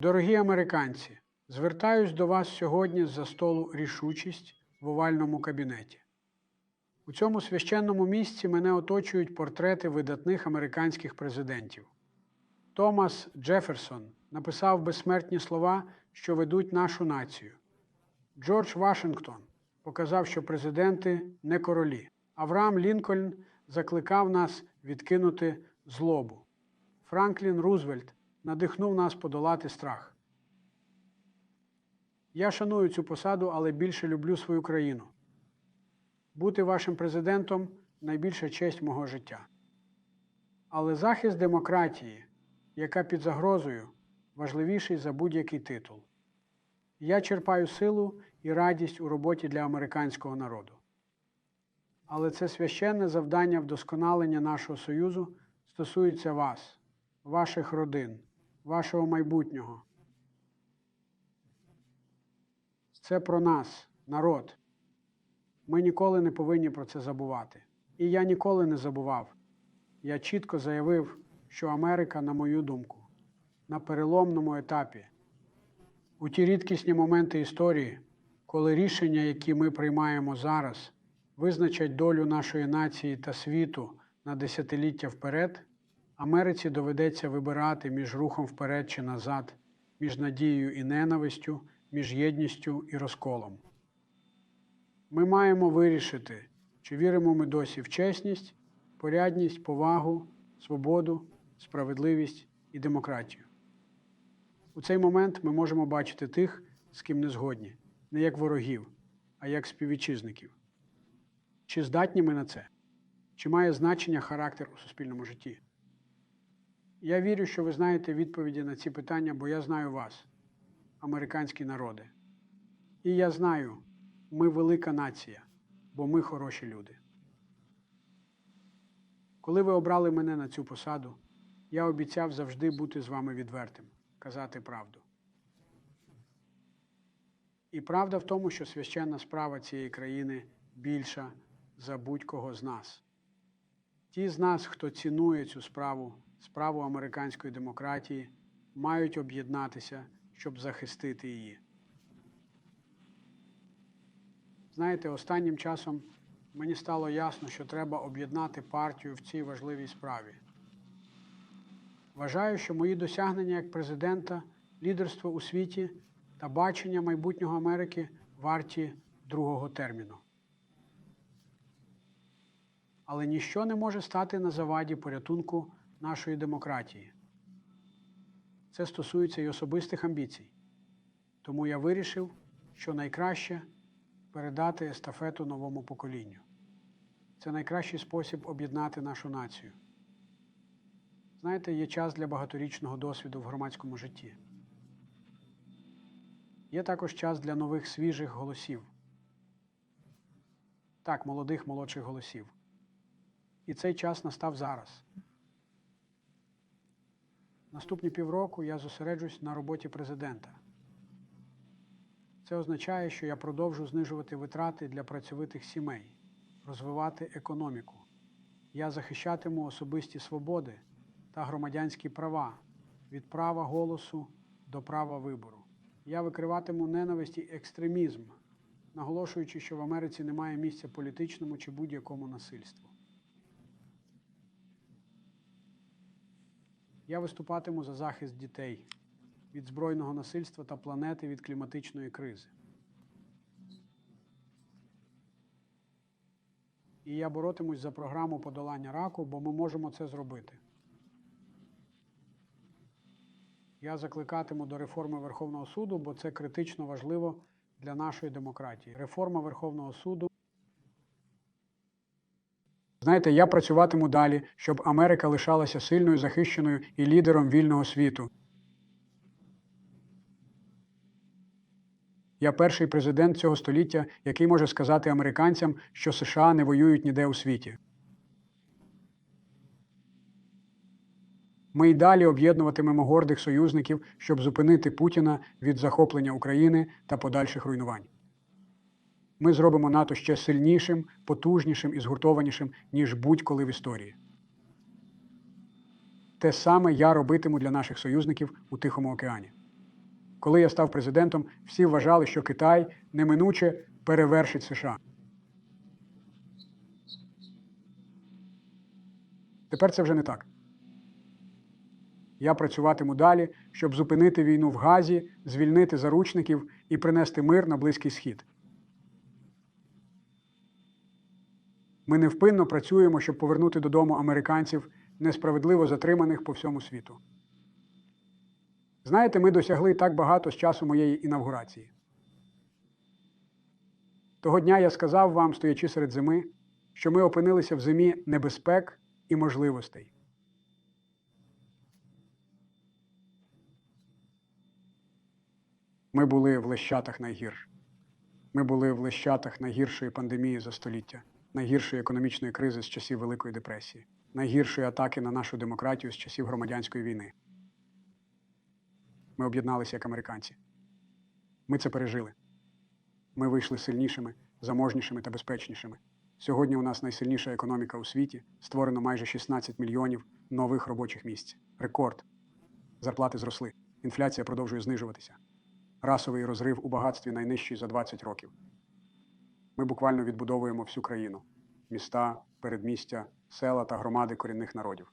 Дорогі американці, звертаюсь до вас сьогодні з-за столу рішучість в овальному кабінеті. У цьому священному місці мене оточують портрети видатних американських президентів. Томас Джеферсон написав безсмертні слова, що ведуть нашу націю. Джордж Вашингтон показав, що президенти не королі. Авраам Лінкольн закликав нас відкинути злобу. Франклін Рузвельт надихнув нас подолати страх. Я шаную цю посаду, але більше люблю свою країну. Бути вашим президентом найбільша честь мого життя. Але захист демократії, яка під загрозою, важливіший за будь-який титул. Я черпаю силу і радість у роботі для американського народу. Але це священне завдання вдосконалення нашого союзу стосується вас, ваших родин, вашого майбутнього. Це про нас, народ. Ми ніколи не повинні про це забувати. І я ніколи не забував. Я чітко заявив, що Америка, на мою думку, на переломному етапі. У ті рідкісні моменти історії, коли рішення, які ми приймаємо зараз, визначать долю нашої нації та світу на десятиліття вперед, Америці доведеться вибирати між рухом вперед чи назад, між надією і ненавистю, між єдністю і розколом. Ми маємо вирішити, чи віримо ми досі в чесність, порядність, повагу, свободу, справедливість і демократію. У цей момент ми можемо бачити тих, з ким не згодні, не як ворогів, а як співвітчизників. Чи здатні ми на це? Чи має значення характер у суспільному житті? Я вірю, що ви знаєте відповіді на ці питання, бо я знаю вас, американські народи. І я знаю, ми велика нація, бо ми хороші люди. Коли ви обрали мене на цю посаду, я обіцяв завжди бути з вами відвертим, казати правду. І правда в тому, що священна справа цієї країни більша за будь-кого з нас. Ті з нас, хто цінує цю справу, справу американської демократії, мають об'єднатися, щоб захистити її. Знаєте, останнім часом мені стало ясно, що треба об'єднати партію в цій важливій справі. Вважаю, що мої досягнення як президента, лідерство у світі та бачення майбутнього Америки варті другого терміну. Але ніщо не може стати на заваді порятунку нашої демократії. Це стосується й особистих амбіцій. Тому я вирішив, що найкраще передати естафету новому поколінню. Це найкращий спосіб об'єднати нашу націю. Знаєте, є час для багаторічного досвіду в громадському житті. Є також час для нових свіжих голосів. Так, молодих молодших голосів. І цей час настав зараз. Наступні півроку я зосереджусь на роботі президента. Це означає, що я продовжу знижувати витрати для працьовитих сімей, розвивати економіку. Я захищатиму особисті свободи та громадянські права від права голосу до права вибору. Я викриватиму ненависть і екстремізм, наголошуючи, що в Америці немає місця політичному чи будь-якому насильству. Я виступатиму за захист дітей від збройного насильства та планети від кліматичної кризи. І я боротимусь за програму подолання раку, бо ми можемо це зробити. Я закликатиму до реформи Верховного суду, бо це критично важливо для нашої демократії. Реформа Верховного суду. Знаєте, я працюватиму далі, щоб Америка лишалася сильною, захищеною і лідером вільного світу. Я перший президент цього століття, який може сказати американцям, що США не воюють ніде у світі. Ми й далі об'єднуватимемо гордих союзників, щоб зупинити Путіна від захоплення України та подальших руйнувань. Ми зробимо НАТО ще сильнішим, потужнішим і згуртованішим, ніж будь-коли в історії. Те саме я робитиму для наших союзників у Тихому океані. Коли я став президентом, всі вважали, що Китай неминуче перевершить США. Тепер це вже не так. Я працюватиму далі, щоб зупинити війну в Газі, звільнити заручників і принести мир на Близький Схід. Ми невпинно працюємо, щоб повернути додому американців, несправедливо затриманих по всьому світу. Знаєте, ми досягли так багато з часу моєї інавгурації. Того дня я сказав вам, стоячи серед зими, що ми опинилися в зимі небезпек і можливостей. Ми були в лещатах найгірш. Ми були в лещатах найгіршої пандемії за століття, найгіршої економічної кризи з часів Великої депресії, найгіршої атаки на нашу демократію з часів громадянської війни. Ми об'єдналися як американці. Ми це пережили. Ми вийшли сильнішими, заможнішими та безпечнішими. Сьогодні у нас найсильніша економіка у світі, створено майже 16 мільйонів нових робочих місць. Рекорд. Зарплати зросли. Інфляція продовжує знижуватися. Расовий розрив у багатстві найнижчий за 20 років. Ми буквально відбудовуємо всю країну: міста, передмістя, села та громади корінних народів.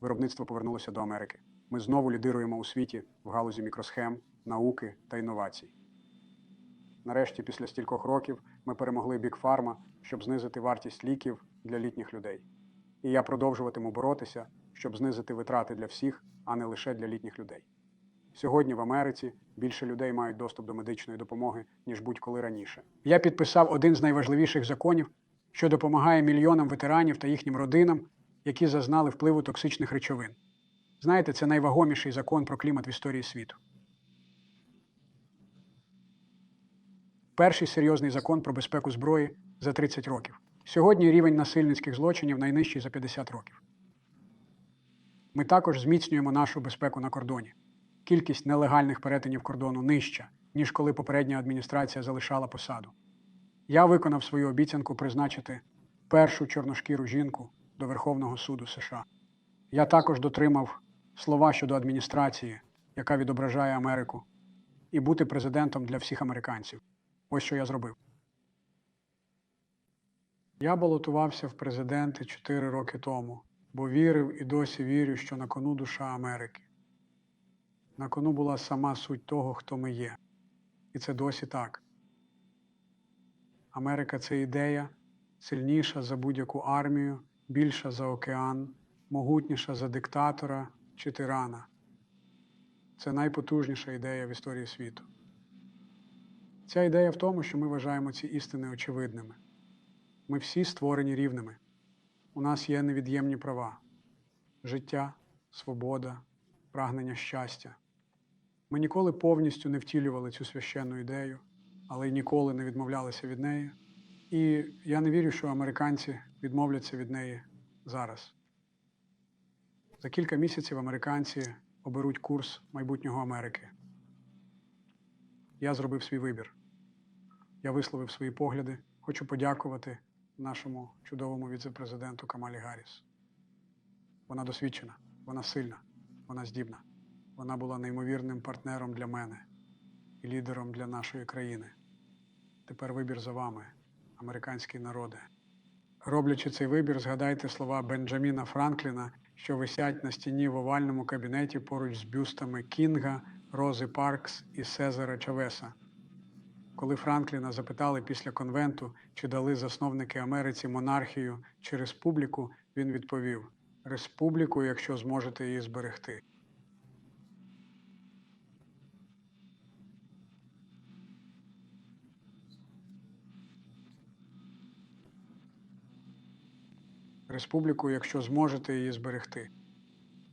Виробництво повернулося до Америки. Ми знову лідируємо у світі в галузі мікросхем, науки та інновацій. Нарешті, після стількох років, ми перемогли Big Pharma, щоб знизити вартість ліків для літніх людей. І я продовжуватиму боротися, щоб знизити витрати для всіх, а не лише для літніх людей. Сьогодні в Америці більше людей мають доступ до медичної допомоги, ніж будь-коли раніше. Я підписав один з найважливіших законів, що допомагає мільйонам ветеранів та їхнім родинам, які зазнали впливу токсичних речовин. Знаєте, це найвагоміший закон про клімат в історії світу. Перший серйозний закон про безпеку зброї за 30 років. Сьогодні рівень насильницьких злочинів найнижчий за 50 років. Ми також зміцнюємо нашу безпеку на кордоні. Кількість нелегальних перетинів кордону нижча, ніж коли попередня адміністрація залишала посаду. Я виконав свою обіцянку призначити першу чорношкіру жінку до Верховного суду США. Я також дотримав слова щодо адміністрації, яка відображає Америку, і бути президентом для всіх американців. Ось що я зробив. Я балотувався в президенти 4 роки тому, бо вірив і досі вірю, що на кону душа Америки. На кону була сама суть того, хто ми є. І це досі так. Америка це ідея, сильніша за будь-яку армію, більша за океан, могутніша за диктатора чи тирана. Це найпотужніша ідея в історії світу. Ця ідея в тому, що ми вважаємо ці істини очевидними. Ми всі створені рівними. У нас є невід'ємні права: життя, свобода, прагнення щастя. Ми ніколи повністю не втілювали цю священну ідею, але й ніколи не відмовлялися від неї. І я не вірю, що американці відмовляться від неї зараз. За кілька місяців американці оберуть курс майбутнього Америки. Я зробив свій вибір. Я висловив свої погляди. Хочу подякувати нашому чудовому віце-президенту Камалі Гарріс. Вона досвідчена, вона сильна, вона здібна. Вона була неймовірним партнером для мене і лідером для нашої країни. Тепер вибір за вами, американські народи. Роблячи цей вибір, згадайте слова Бенджаміна Франкліна, що висять на стіні в овальному кабінеті поруч з бюстами Кінга, Рози Паркс і Сезара Чавеса. Коли Франкліна запитали після конвенту, чи дали засновники Америці монархію чи республіку, він відповів: Республіку, якщо зможете її зберегти. Республіку, якщо зможете її зберегти.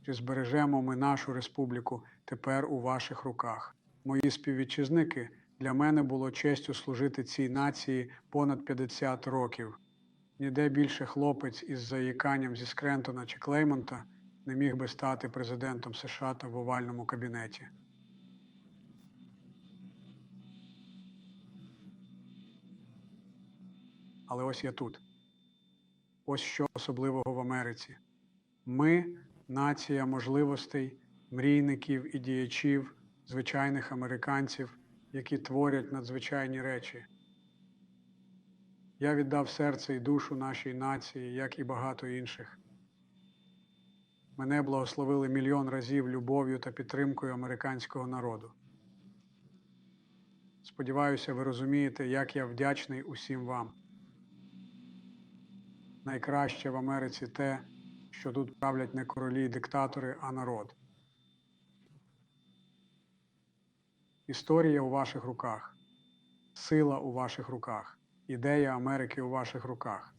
Чи збережемо ми нашу республіку тепер у ваших руках? Мої співвітчизники, для мене було честю служити цій нації понад 50 років. Ніде більше хлопець із заїканням зі Скрентона чи Клеймонта не міг би стати президентом США та в овальному кабінеті. Але ось я тут. Ось що особливого в Америці. Ми нація можливостей, мрійників і діячів, звичайних американців, які творять надзвичайні речі. Я віддав серце і душу нашій нації, як і багато інших. Мене благословили мільйон разів любов'ю та підтримкою американського народу. Сподіваюся, ви розумієте, як я вдячний усім вам. Найкраще в Америці те, що тут правлять не королі і диктатори, а народ. Історія у ваших руках, сила у ваших руках, ідея Америки у ваших руках.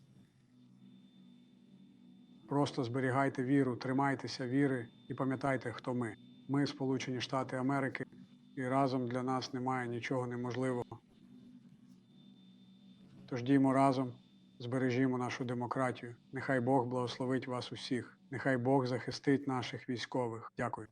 Просто зберігайте віру, тримайтеся віри і пам'ятайте, хто ми. Ми Сполучені Штати Америки, і разом для нас немає нічого неможливого. Тож діймо разом, збережімо нашу демократію. Нехай Бог благословить вас усіх. Нехай Бог захистить наших військових. Дякую.